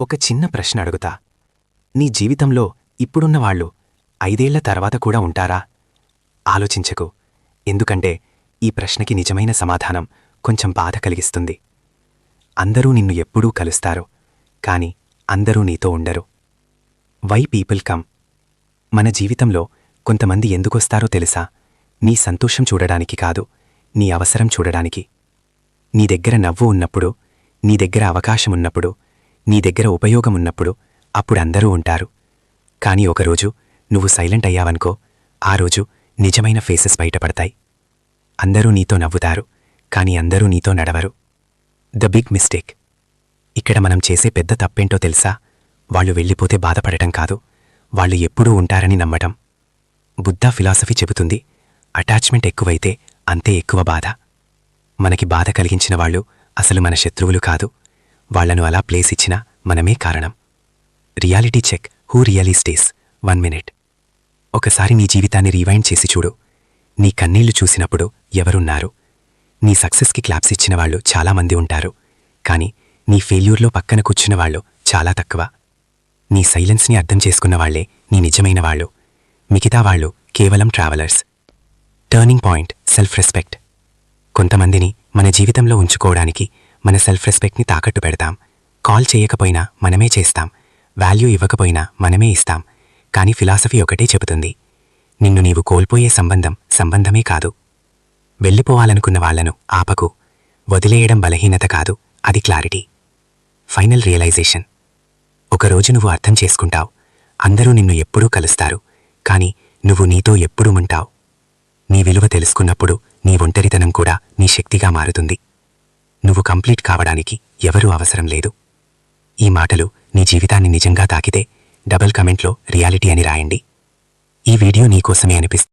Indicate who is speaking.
Speaker 1: ఒక చిన్న ప్రశ్న అడుగుతా. నీ జీవితంలో ఇప్పుడున్న వాళ్ళు ఐదేళ్ళ తర్వాత కూడా ఉంటారా? ఆలోచించకు. ఎందుకంటే ఈ ప్రశ్నకి నిజమైన సమాధానం కొంచెం బాధ కలిగిస్తుంది. అందరూ నిన్ను ఎప్పుడూ కలుస్తారు కాని అందరూ నీతో ఉండరు. Why people come? మన జీవితంలో కొంతమంది ఎందుకొస్తారో తెలుసా? నీ సంతోషం చూడడానికి కాదు నీ అవసరం చూడడానికి. నీ దగ్గర నవ్వు ఉన్నప్పుడు నీ దగ్గర అవకాశం ఉన్నప్పుడు నీ దగ్గర ఉపయోగం ఉన్నప్పుడు అప్పుడు అందరూ ఉంటారు. కాని ఒకరోజు నువ్వు సైలెంట్ అయ్యావనుకో ఆ రోజు నిజమైన ఫేసెస్ బయటపడతాయి. అందరూ నీతో నవ్వుతారు కాని అందరూ నీతో నడవరు. The big mistake. ఇక్కడ మనం చేసే పెద్ద తప్పేంటో తెలుసా? వాళ్ళు వెళ్ళిపోతే బాధపడటం కాదు. వాళ్ళు ఎప్పుడూ ఉంటారని నమ్మటం. బుద్ధా ఫిలాసఫీ చెబుతుంది అటాచ్మెంట్ ఎక్కువైతే అంతే ఎక్కువ బాధ. మనకి బాధ కలిగించిన వాళ్ళు అసలు మన శత్రువులు కాదు. వాళ్ళను అలా ప్లేస్ ఇచ్చిన మనమే కారణం. Reality check. Who really stays. One minute. ఒకసారి నీ జీవితాన్ని రీవైండ్ చేసి చూడు. నీ కన్నీళ్ళు చూసినప్పుడు ఎవరున్నారు? నీ సక్సెస్కి క్లాప్స్ ఇచ్చిన వాళ్ళు చాలామంది ఉంటారు. కాని నీ ఫెయిల్యూర్లో పక్కన కూర్చున్న వాళ్ళు చాలా తక్కువ. నీ సైలెన్స్ని అర్థం చేసుకున్న వాళ్ళే నీ నిజమైన వాళ్ళు. మిగతా వాళ్ళు కేవలం travellers. Turning point self respect. కొంతమందిని మన జీవితంలో ఉంచుకోవడానికి మన సెల్ఫ్ రెస్పెక్ట్ని తాకట్టు పెడతాం. కాల్ చేయకపోయినా మనమే చేస్తాం. వాల్యూ ఇవ్వకపోయినా మనమే ఇస్తాం. కానీ ఫిలాసఫీ ఒకటే చెబుతుంది. నిన్ను నీవు కోల్పోయే సంబంధం సంబంధమే కాదు. వెళ్ళిపోవాలనుకున్న వాళ్ళను ఆపకు. వదిలేయడం బలహీనత కాదు. అది క్లారిటీ ఫైనల్ రియలైజేషన్ ఒకరోజు నువ్వు అర్థం చేసుకుంటావు. అందరూ నిన్ను ఎప్పుడూ కలుస్తారు. కాని నువ్వు నీతో ఎప్పుడూ ఉంటావు? నీ విలువ తెలుసుకున్నప్పుడు నీ ఒంటరితనం కూడా నీ శక్తిగా మారుతుంది. నువ్వు కంప్లీట్ కావడానికి ఎవరూ అవసరం లేదు. ఈ మాటలు నీ జీవితాన్ని నిజంగా తాకితే డబల్ కమెంట్లో రియాలిటీ అని రాయండి. ఈ వీడియో నీకోసమే అనిపిస్తుంది.